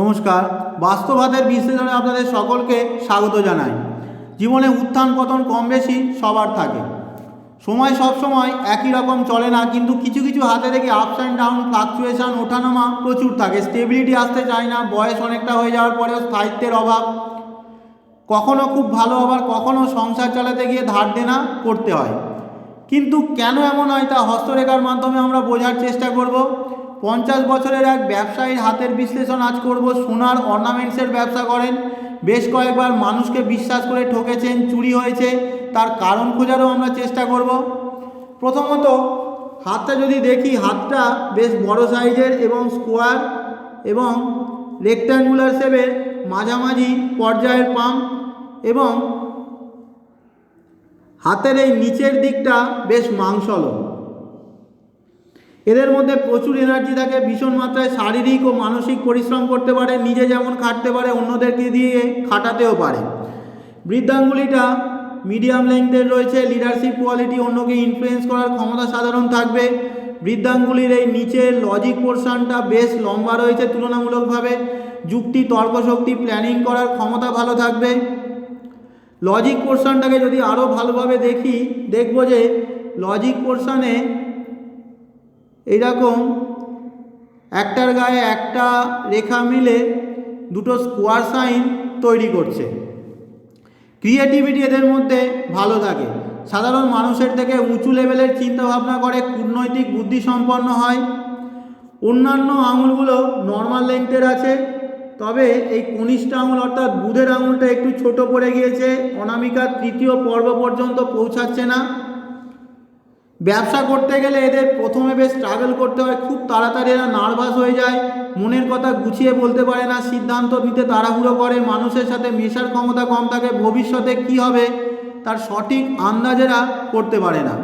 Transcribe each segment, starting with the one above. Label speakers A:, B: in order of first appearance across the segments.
A: নমস্কার বাস্তবাদের বিশ্লেষণে আপনাদের সকলকে স্বাগত জানাই। জীবনে উত্থান পতন কম বেশি সবার থাকে। সময় সব সময় একই রকম চলে না, কিন্তু কিছু কিছু হাতে দেখে আপস অ্যান্ড ডাউন ফ্লাকচুয়েশন ওঠানামা প্রচুর থাকে। স্টেবিলিটি আসতে চায় না, বয়স অনেকটা হয়ে যাওয়ার পরেও স্থায়িত্বের অভাব। কখনো খুব ভালো আবার কখনো সংসার চালাতে গিয়ে ধার দেনা করতে হয়। কিন্তু কেন এমন হয় তা হস্তরেখার মাধ্যমে আমরা বোঝার চেষ্টা করব। পঞ্চাশ বছরের এক ব্যবসায়ীর হাতের বিশ্লেষণ আজ করব। সোনার অর্নামেন্টসের ব্যবসা করেন। বেশ কয়েকবার মানুষকে বিশ্বাস করে ঠকেছেন, চুরি হয়েছে। তার কারণ খোঁজারও আমরা চেষ্টা করব। প্রথমত, হাতটা যদি দেখি, হাতটা বেশ বড় সাইজের এবং স্কোয়ার এবং রেক্ট্যাঙ্গুলার শেপের মাঝামাঝি পর্যায়ের পাম্প এবং হাতের এই নিচের দিকটা বেশ মাংসল এদের মধ্যে প্রচুর এনার্জি থাকে, ভীষণ মাত্রায় শারীরিক ও মানসিক পরিশ্রম করতে পারে, নিজে যেমন খাটতে পারে, অন্যদেরকে দিয়ে খাটাতেও পারে। বৃদ্ধাঙ্গুলিটা মিডিয়াম লেংথের রয়েছে লিডারশিপ কোয়ালিটি অন্যকে ইনফ্লুয়েন্স করার ক্ষমতা সাধারণ থাকবে। বৃদ্ধাঙ্গুলির এই নিচের লজিক পোর্শনটা বেশ লম্বা রয়েছে তুলনামূলকভাবে। যুক্তি, তর্কশক্তি প্ল্যানিং করার ক্ষমতা ভালো থাকবে। লজিক পোর্শনটাকে যদি আরও ভালোভাবে দেখি, দেখব যে লজিক পোর্শনে এইরকম একটার গায়ে একটা রেখা মিলে দুটো স্কোয়ার সাইন তৈরি করছে। ক্রিয়েটিভিটি এদের মধ্যে ভালো থাকে। সাধারণ মানুষের থেকে উঁচু লেভেলের চিন্তাভাবনা করে, কূটনৈতিক বুদ্ধি সম্পন্ন হয়। অন্যান্য আঙুলগুলো নর্মাল লেংথের আছে, তবে এই কনিষ্ঠ আঙুল অর্থাৎ বুধের আঙুলটা একটু ছোট পড়ে গিয়েছে অনামিকার তৃতীয় পর্ব পর্যন্ত পৌঁছাচ্ছে না। ব্যবসা করতে গেলে এদের প্রথমে বেশ স্ট্রাগল করতে হয়, খুব তাড়াতাড়ি এরা নার্ভাস হয়ে যায়, মনের কথা গুছিয়ে বলতে পারে না, সিদ্ধান্ত নিতে তাড়াহুড়ো করে, মানুষের সাথে মেশার ক্ষমতা কম থাকে, ভবিষ্যতে কি হবে তার সঠিক আন্দাজেরা করতে পারে না।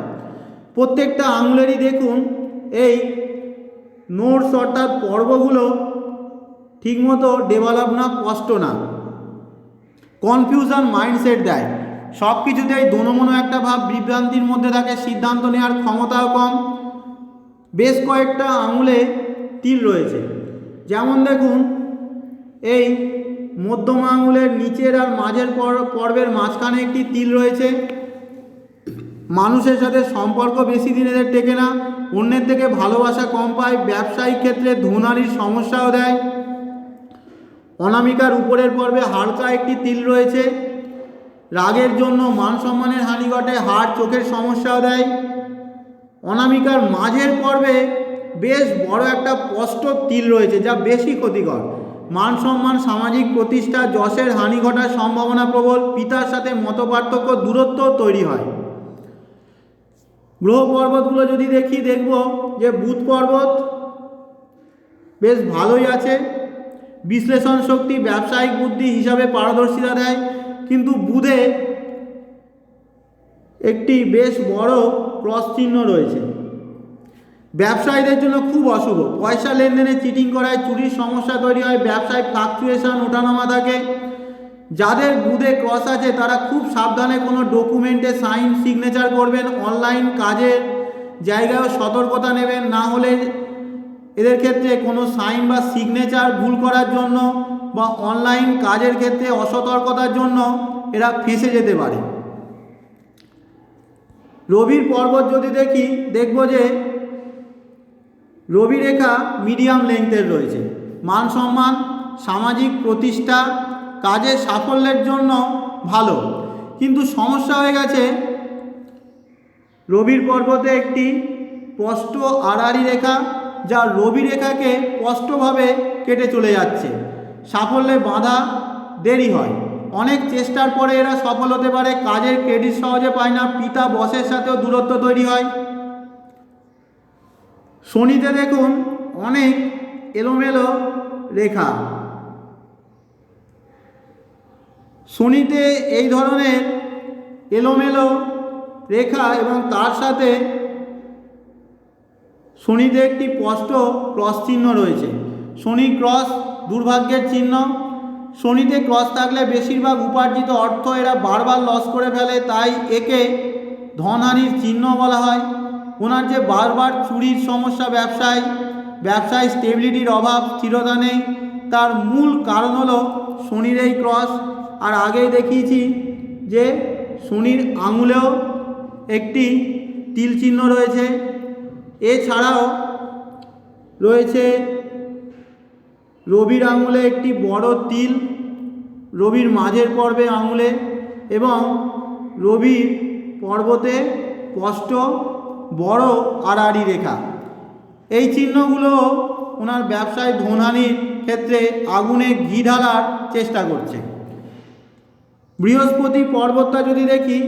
A: প্রত্যেকটা আঙুলেরই দেখুন, এই নোটস অর্থাৎ পর্বগুলো ঠিকমতো ডেভেলপ না স্পষ্ট না। কনফিউশন মাইন্ডসেট দেয়। সব কিছুতেই দোনোমনো একটা ভাব বিভ্রান্তির মধ্যে থাকে, সিদ্ধান্ত নেওয়ার ক্ষমতাও কম। বেশ কয়েকটা আঙুলে তিল রয়েছে। যেমন দেখুন, এই মধ্যম আঙুলের নিচের আর মাঝের পর- পর্বের মাঝখানে একটি তিল রয়েছে। মানুষের সাথে সম্পর্ক বেশি দিন এদের টেকে না। অন্যের থেকে ভালোবাসা কম পায়, ব্যবসায়িক ক্ষেত্রে ধুনারির সমস্যাও দেয়। অনামিকার উপরের পর্বে হালকা একটি তিল রয়েছে। রাগের জন্য মান সম্মানের হানি ঘটে, হাড় চোখের সমস্যাও দেয়। অনামিকার মাঝের পর্বে বেশ বড় একটা স্পষ্ট তিল রয়েছে যা বেশি ক্ষতিকর। মান সম্মান, সামাজিক প্রতিষ্ঠা, যশের হানি ঘটার সম্ভাবনা প্রবল, পিতার সাথে মতপার্থক্য, দূরত্ব তৈরি হয়। গ্রহ পর্বতগুলো যদি দেখি, দেখব যে বুধ পর্বত বেশ ভালোই আছে। বিশ্লেষণ শক্তি, ব্যবসায়িক বুদ্ধি হিসাবে পারদর্শিতা দেয়। কিন্তু বুধে একটি বেশ বড় ক্রস চিহ্ন রয়েছে। ব্যবসায়ীদের জন্য খুব অশুভ। পয়সা লেনদেনে চিটিং করায় চুরির সমস্যা তৈরি হয়, ব্যবসায় ফ্লাকচুয়েশন ওঠানামা থাকে যাদের বুধে ক্রস আছে, তারা খুব সাবধানে কোনো ডকুমেন্টে সাইন সিগনেচার করবেন অনলাইন কাজের জায়গায়ও সতর্কতা নেবেন, না হলে এদের ক্ষেত্রে কোনো সাইন বা সিগনেচার ভুল করার জন্য বা অনলাইন কাজের ক্ষেত্রে অসতর্কতার জন্য এরা ফেঁসে যেতে পারে। রবির পর্বত যদি দেখি, দেখব যে রবি রেখা মিডিয়াম লেংথের রয়েছে। মান সম্মান, সামাজিক প্রতিষ্ঠা, কাজের সাফল্যের জন্য ভালো। কিন্তু সমস্যা হয়ে গেছে, রবির পর্বতে একটি স্পষ্ট আড়াআড়ি রেখা যা রবি রেখাকে স্পষ্টভাবে কেটে চলে যাচ্ছে। সাফল্যে বাঁধা দেরি হয়। অনেক চেষ্টার পরে এরা সফল হতে পারে। কাজের ক্রেডিট সহজে পায় না। পিতা বসের সাথেও দূরত্ব তৈরি হয়। শনিতে দেখুন অনেক এলোমেলো রেখা। শনিতে এই ধরনের এলোমেলো রেখা এবং তার সাথে শনিতে একটি স্পষ্ট ক্রস চিহ্ন রয়েছে। শনি ক্রস দুর্ভাগ্যের চিহ্ন। শনিতে ক্রস থাকলে বেশিরভাগ উপার্জিত অর্থ এরা বারবার লস করে ফেলে, তাই একে ধনহানির চিহ্ন বলা হয়। ওনার যে বারবার চুরির সমস্যা ব্যবসায় ব্যবসায় স্টেবিলিটির অভাব, স্থিরতা নেই, তার মূল কারণ হলো শনির এই ক্রস আর আগেই দেখিয়েছি যে শনির আঙুলেও একটি তিল চিহ্ন রয়েছে। এছাড়াও রয়েছে রবির আঙুলে একটি বড় তিল, রবির মাঝের পর্বে আঙুলে এবং রবির পর্বতে স্পষ্ট বড় আড়াআড়ি রেখা। এই চিহ্নগুলো ওনার ব্যবসায় ধনহানির ক্ষেত্রে আগুনে ঘি ঢালার চেষ্টা করছে। বৃহস্পতি পর্বতটা যদি দেখি,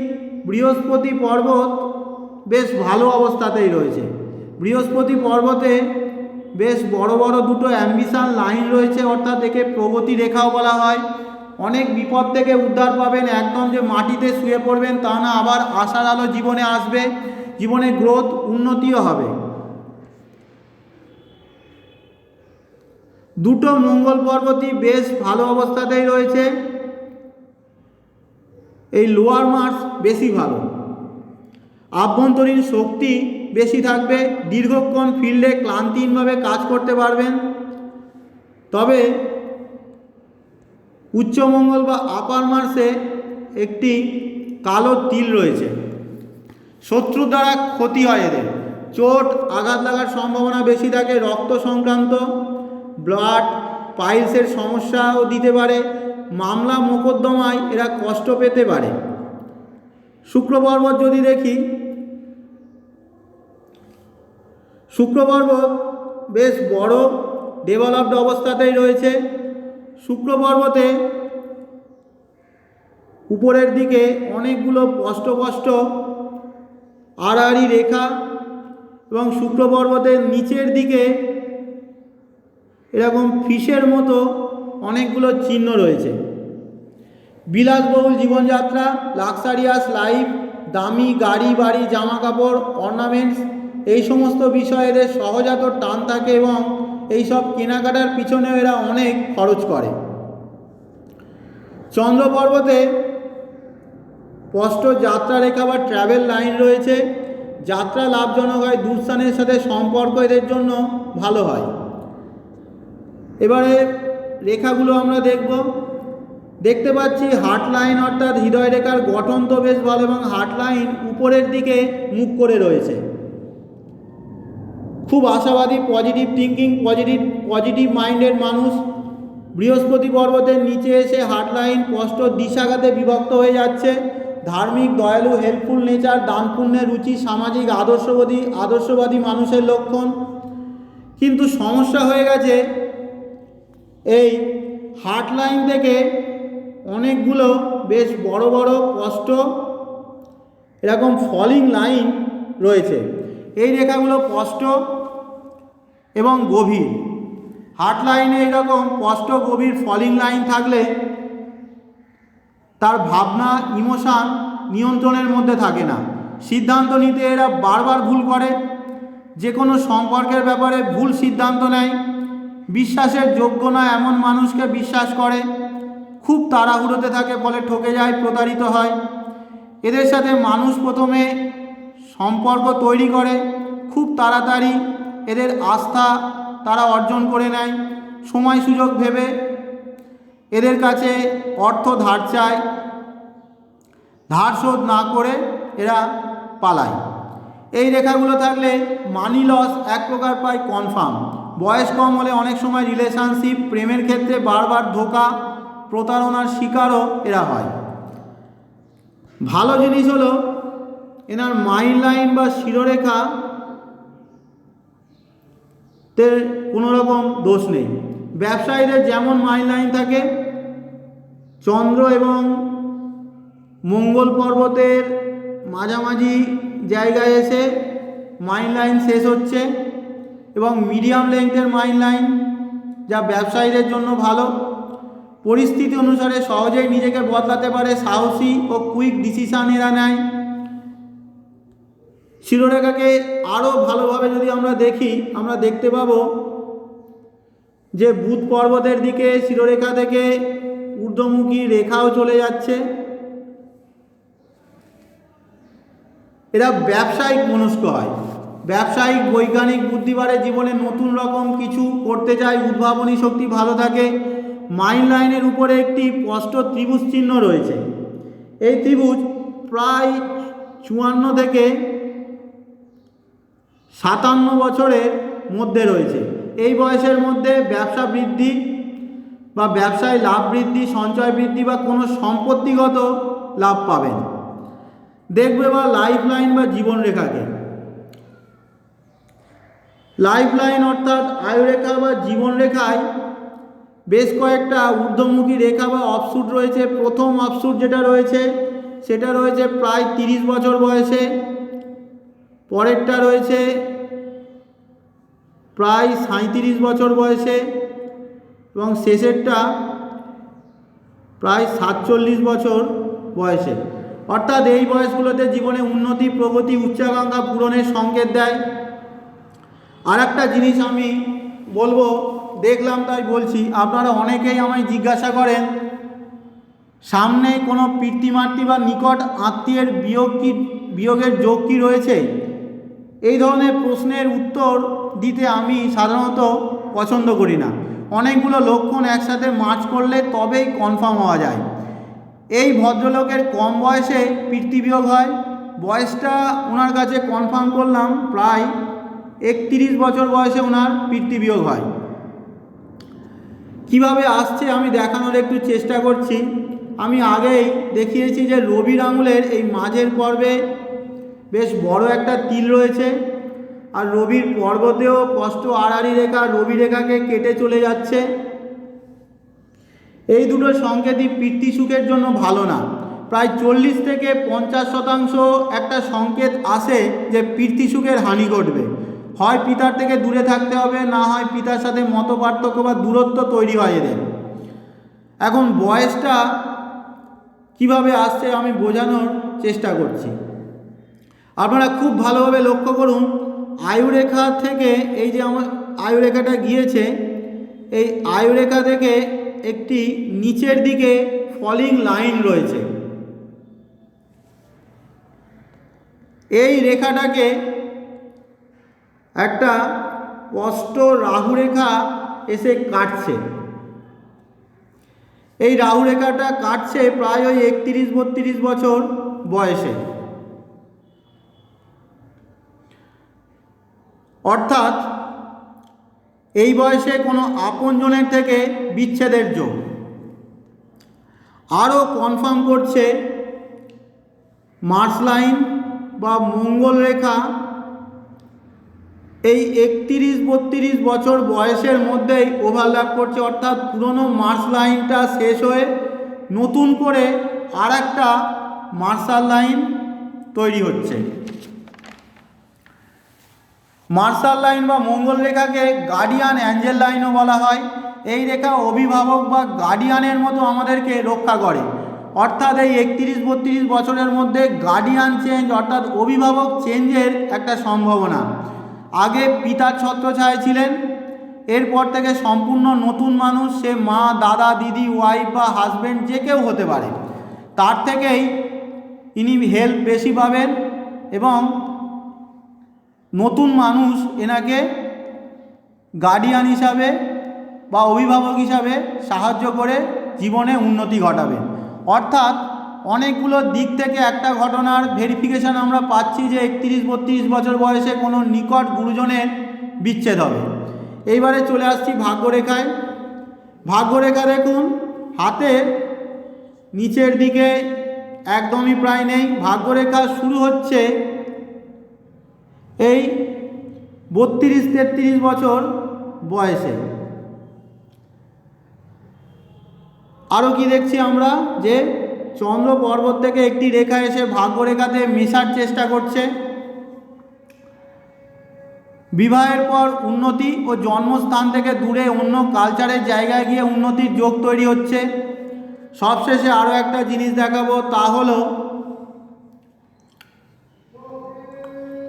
A: বৃহস্পতি পর্বত বেশ ভালো অবস্থাতেই রয়েছে। বৃহস্পতি পর্বতে বেশ বড় বড় দুটো অ্যাম্বিশান লাইন রয়েছে, অর্থাৎ একে প্রগতি রেখাও বলা হয়। অনেক বিপদ থেকে উদ্ধার পাবেন, একদম যে মাটিতে শুয়ে পড়বেন তা না, আবার আশার আলো জীবনে আসবে, জীবনে গ্রোথ উন্নতিও হবে। দুটো মঙ্গল পর্বতই বেশ ভালো অবস্থাতেই রয়েছে। এই লোয়ার মার্স বেশি ভালো। আভ্যন্তরীণ শক্তি বেশি থাকবে, দীর্ঘক্ষণ ফিল্ডে ক্লান্তিহীনভাবে কাজ করতে পারবেন। তবে উচ্চমঙ্গল বা আপার মার্সে একটি কালো তিল রয়েছে। শত্রু দ্বারা ক্ষতি হয় এদের। চোট, আঘাত লাগার সম্ভাবনা বেশি থাকে, রক্ত সংক্রান্ত ব্লাড পাইলসের সমস্যাও দিতে পারে, মামলা মোকদ্দমায় এরা কষ্ট পেতে পারে। শুক্র পর্বত যদি দেখি শুক্র পর্বত বেশ বড় ডেভেলপড অবস্থাতেই রয়েছে। শুক্র পর্বতে উপরের দিকে অনেকগুলো স্পষ্ট আড়াআড়ি রেখা এবং শুক্র পর্বতের নিচের দিকে এরকম ফিসের মতো অনেকগুলো চিহ্ন রয়েছে। বিলাসবহুল জীবনযাত্রা লাক্সারিয়াস লাইফ দামি গাড়ি বাড়ি জামা কাপড় অর্নামেন্টস এই সমস্ত বিষয়ে এদের সহজাত টান থাকে এবং এই সব কেনাকাটার পিছনে এরা অনেক খরচ করে। চন্দ্র পর্বতে স্পষ্ট যাত্রা রেখা বা ট্রাভেল লাইন রয়েছে। যাত্রা লাভজনক হয় দূরস্থানের সাথে সম্পর্ক এদের জন্য ভালো হয়। এবারে রেখাগুলো আমরা দেখব। দেখতে পাচ্ছি হার্ট লাইন অর্থাৎ হৃদয় রেখার গঠন তো বেশ ভালো এবং হার্ট লাইন উপরের দিকে মুখ করে রয়েছে। খুব আশাবাদী পজিটিভ থিঙ্কিং পজিটিভ পজিটিভ মাইন্ডের মানুষ। বৃহস্পতি পর্বতের নিচে এসে হার্ট লাইন স্পষ্ট দিশাঘাতে বিভক্ত হয়ে যাচ্ছে। ধার্মিক, দয়ালু হেল্পফুল নেচার দান পুণ্যের রুচি, সামাজিক, আদর্শবাদী আদর্শবাদী মানুষের লক্ষণ। কিন্তু সমস্যা হয়ে গেছে এই হার্ট লাইন থেকে অনেকগুলো বেশ বড় বড় কষ্ট, এরকম ফলিং লাইন রয়েছে। এই রেখাগুলো স্পষ্ট এবং গভীর। হার্ট লাইনে এরকম স্পষ্ট গভীর ফলিং লাইন থাকলে তার ভাবনা, ইমোশান নিয়ন্ত্রণের মধ্যে থাকে না। সিদ্ধান্ত নিতে এরা বারবার ভুল করে। যে কোনো সম্পর্কের ব্যাপারে ভুল সিদ্ধান্ত নেয়। বিশ্বাসের যোগ্য না এমন মানুষকে বিশ্বাস করে। খুব তাড়াহুড়োতে থাকে, ফলে ঠকে যায়, প্রতারিত হয়। এদের সাথে মানুষ প্রথমে সম্পর্ক তৈরি করে। খুব তাড়াতাড়ি এদের আস্থা তারা অর্জন করে নেয়। সময় সুযোগ ভেবে এদের কাছে অর্থ ধার চায়। ধার শোধ না করে এরা পালায়। এই রেখাগুলো থাকলে মানি লস এক প্রকার পায় কনফার্ম বয়স কম হলে অনেক সময় রিলেশনশিপ প্রেমের ক্ষেত্রে বারবার ধোকা, প্রতারণার শিকারও এরা হয়। ভালো জিনিস হলো, এনার মাইন্ড লাইন বা শিরোরেখা তে কোনো রকম দোষ নেই। ব্যবসায়ীদের যেমন মাইন্ড লাইন থাকে, চন্দ্র এবং মঙ্গল পর্বতের মাঝামাঝি জায়গায় এসে মাইন লাইন শেষ হচ্ছে এবং মিডিয়াম লেংথের মাইন লাইন যা ব্যবসায়ীদের জন্য ভালো। পরিস্থিতি অনুসারে সহজেই নিজেকে বদলাতে পারে সাহসী ও কুইক ডিসিশান এরা নেয়। শিরোরেখাকে আরও ভালোভাবে যদি আমরা দেখি, আমরা দেখতে পাবো যে বুধ পর্বতের দিকে শিরোরেখা থেকে ঊর্ধ্বমুখী রেখাও চলে যাচ্ছে। এরা ব্যবসায়িক মনস্ক হয়। ব্যবসায়িক, বৈজ্ঞানিক বুদ্ধি বাড়ে জীবনে নতুন রকম কিছু করতে চায়, উদ্ভাবনী শক্তি ভালো থাকে। মাইন্ড লাইনের উপরে একটি স্পষ্ট ত্রিভুজ চিহ্ন রয়েছে। এই ত্রিভুজ প্রায় চুয়ান্ন থেকে সাতান্ন বছরের মধ্যে রয়েছে। এই বয়সের মধ্যে ব্যবসা বৃদ্ধি বা ব্যবসায় লাভ বৃদ্ধি, সঞ্চয় বৃদ্ধি বা কোনো সম্পত্তিগত লাভ পাবেন। দেখবে বা লাইফ লাইন বা জীবনরেখাকে। লাইফ লাইন অর্থাৎ আয়ুরেখা বা জীবনরেখায় বেশ কয়েকটা ঊর্ধ্বমুখী রেখা বা অফসুট রয়েছে। প্রথম অফসুট যেটা রয়েছে, সেটা রয়েছে প্রায় তিরিশ বছর বয়সে। পরেরটা রয়েছে প্রায় সাঁত্রিশ বছর বয়সে এবং শেষেরটা প্রায় সাতচল্লিশ বছর বয়সে। অর্থাৎ এই বয়সগুলোতে জীবনে উন্নতি, প্রগতি, উচ্চাকাঙ্ক্ষা পূরণের সংকেত দেয়। আর একটা জিনিস আমি বলব, দেখলাম তাই বলছি, আপনারা অনেকেই আমায় জিজ্ঞাসা করেন, সামনে কোনো পিতৃমাতৃ বা নিকট আত্মীয়ের বিয়োগ কি, বিয়োগের যোগ কি রয়েছে? এই ধরনের প্রশ্নের উত্তর দিতে আমি সাধারণত পছন্দ করি না। অনেকগুলো লক্ষণ একসাথে মার্চ করলে তবেই কনফার্ম হওয়া যায়। এই ভদ্রলোকের কম বয়সে পিতৃবিয়োগ হয়। বয়সটা ওনার কাছে কনফার্ম করলাম, প্রায় একত্রিশ বছর বয়সে ওনার পিতৃবিয়োগ হয়। কীভাবে আসছে আমি দেখানোর একটু চেষ্টা করছি। আমি আগেই দেখিয়েছি যে রবির আঙুলের এই মাঝের পর্বে বেশ বড় একটা তিল রয়েছে। আর রবির পর্বতেও কষ্ট আড়াআড়ি রেখা রবি রেখাকে কেটে চলে যাচ্ছে। এই দুটো সংকেতই পিতৃ সুখের জন্য ভালো না। প্রায় চল্লিশ থেকে পঞ্চাশ শতাংশ একটা সংকেত আসে যে পিতৃ সুখের হানি ঘটবে। হয় পিতার থেকে দূরে থাকতে হবে, না হয় পিতার সাথে মত পার্থক্য বা দূরত্ব তৈরি হয় এদের। এখন বয়সটা কীভাবে আসছে আমি বোঝানোর চেষ্টা করছি। আপনারা খুব ভালোভাবে লক্ষ্য করুন, আয়ুরেখা থেকে এই যে আমার আয়ুরেখাটা গিয়েছে, এই আয়ুরেখা থেকে একটি নিচের দিকে ফলিং লাইন রয়েছে। এই রেখাটাকে একটা স্পষ্ট রাহু রেখা এসে কাটছে। এই রাহু রেখাটা কাটছে প্রায় ওই একত্রিশ বত্রিশ বছর বয়সে। অর্থাৎ এই বয়সে কোনো আপনজনের থেকে বিচ্ছেদের যোগ। আরও কনফার্ম করছে মার্স লাইন বা মঙ্গল রেখা এই একত্রিশ বত্রিশ বছর বয়সের মধ্যেই ওভারল্যাপ করছে, অর্থাৎ পুরনো মার্স লাইনটা শেষ হয়ে নতুন করে আর একটা মার্শাল লাইন তৈরি হচ্ছে। মার্শাল লাইন বা মঙ্গল রেখাকে গার্ডিয়ান অ্যাঞ্জেল লাইনও বলা হয়। এই রেখা অভিভাবক বা গার্ডিয়ানের মতো আমাদেরকে রক্ষা করে। অর্থাৎ এই একত্রিশ বত্রিশ বছরের মধ্যে গার্ডিয়ান চেঞ্জ অর্থাৎ অভিভাবক চেঞ্জের একটা সম্ভাবনা। আগে পিতার ছত্রছায় ছিলেন, এরপর থেকে সম্পূর্ণ নতুন মানুষ, সে মা, দাদা, দিদি ওয়াইফ বা হাজব্যান্ড যে কেউ হতে পারে। তার থেকেই ইনি হেল্প বেশি পাবেন এবং নতুন মানুষ এনাকে গার্ডিয়ান হিসাবে বা অভিভাবক হিসাবে সাহায্য করে জীবনে উন্নতি ঘটাবে অর্থাৎ অনেকগুলো দিক থেকে একটা ঘটনার ভেরিফিকেশান আমরা পাচ্ছি যে একত্রিশ বত্রিশ বছর বয়সে কোনো নিকট গুরুজনের বিচ্ছেদ হবে। এইবারে চলে আসছি ভাগ্যরেখায়। ভাগ্যরেখা দেখুন, হাতে নিচের দিকে একদমই প্রায় নেই। ভাগ্যরেখা শুরু হচ্ছে এই বত্রিশ, তেত্রিশ বছর বয়সে। আরও কি দেখছি আমরা? যে চন্দ্র পর্বত থেকে একটি রেখা এসে ভাগ্যরেখাতে মেশার চেষ্টা করছে। বিবাহের পর উন্নতি ও জন্মস্থান থেকে দূরে অন্য কালচারের জায়গায় গিয়ে উন্নতির যোগ তৈরি হচ্ছে। সবশেষে আরও একটা জিনিস দেখাবো, তা হলো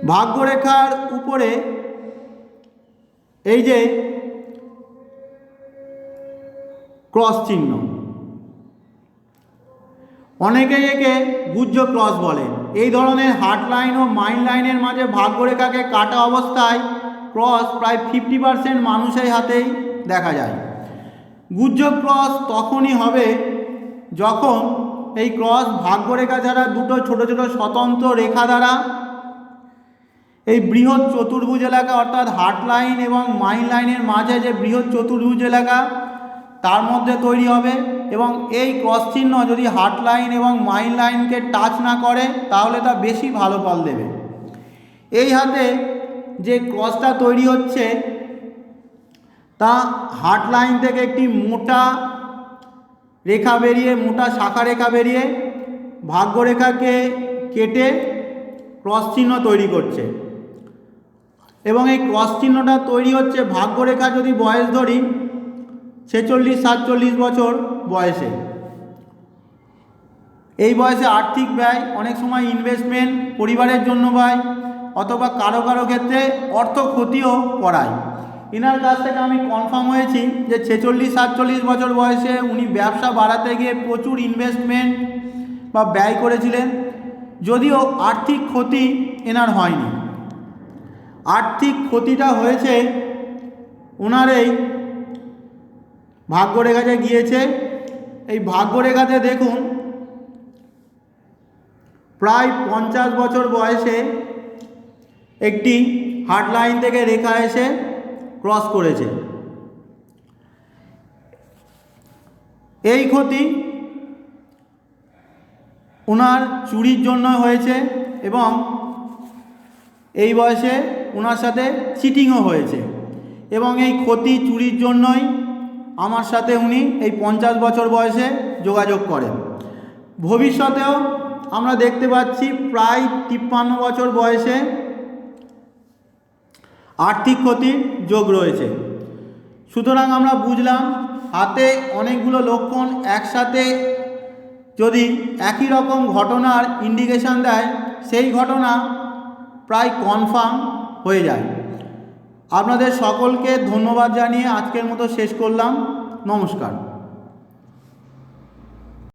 A: ভাগ্যরেখার উপরে এই যে ক্রস চিহ্ন। অনেকেই একে গুজ্জ ক্রস বলেন এই ধরনের হার্ট লাইন ও মাইন্ড লাইনের মাঝে ভাগ্যরেখাকে কাটা অবস্থায় ক্রস প্রায় ফিফটি পার্সেন্ট মানুষের হাতেই দেখা যায়। গুজ্জ ক্রস তখনই হবে যখন এই ক্রস ভাগ্যরেখা ছাড়া দুটো ছোট ছোট স্বতন্ত্র রেখা দ্বারা এই বৃহৎ চতুর্ভুজ এলাকা অর্থাৎ হার্ট লাইন এবং মাইন লাইনের মাঝে যে বৃহৎ চতুর্ভুজ এলাকা, তার মধ্যে তৈরি হবে এবং এই ক্রস চিহ্ন যদি হার্ট লাইন এবং মাইন লাইনকে টাচ না করে, তাহলে তা বেশি ভালো ফল দেবে। এই হাতে যে ক্রসটা তৈরি হচ্ছে, তা হার্ট লাইন থেকে একটি মোটা রেখা বেরিয়ে, মোটা শাখা রেখা বেরিয়ে ভাগ্যরেখাকে কেটে ক্রস চিহ্ন তৈরি করছে। এবং এই ক্রস চিহ্নটা তৈরি হচ্ছে ভাগ্যরেখা যদি বয়স ধরি, ছেচল্লিশ, সাতচল্লিশ বছর বয়সে। এই বয়সে আর্থিক ব্যয়, অনেক সময় ইনভেস্টমেন্ট পরিবারের জন্য ব্যয়, অথবা কারও কারও ক্ষেত্রে অর্থ ক্ষতিও করায়। এনার কাছ থেকে আমি কনফার্ম হয়েছি যে ছেচল্লিশ, সাতচল্লিশ বছর বয়সে উনি ব্যবসা বাড়াতে গিয়ে প্রচুর ইনভেস্টমেন্ট বা ব্যয় করেছিলেন, যদিও আর্থিক ক্ষতি এনার হয়নি। আর্থিক ক্ষতিটা হয়েছে ওনার এই ভাগ্যরেখাতে গিয়েছে। এই ভাগ্যরেখাতে দেখুন, প্রায় পঞ্চাশ বছর বয়সে একটি হার্ট লাইন থেকে রেখা এসে ক্রস করেছে। এই ক্ষতি ওনার চুরির জন্য হয়েছে এবং এই বয়সে ওনার সাথে চিটিংও হয়েছে। এবং এই ক্ষতি চুরির জন্যই আমার সাথে উনি এই পঞ্চাশ বছর বয়সে যোগাযোগ করেন। ভবিষ্যতেও আমরা দেখতে পাচ্ছি প্রায় তিপ্পান্ন বছর বয়সে আর্থিক ক্ষতির যোগ রয়েছে। সুতরাং আমরা বুঝলাম, হাতে অনেকগুলো লক্ষণ একসাথে যদি একই রকম ঘটনার ইন্ডিকেশান দেয়, সেই ঘটনা প্রায় কনফার্ম হয়ে যায়। আপনাদের সকলকে ধন্যবাদ জানিয়ে আজকের মতো শেষ করলাম। নমস্কার।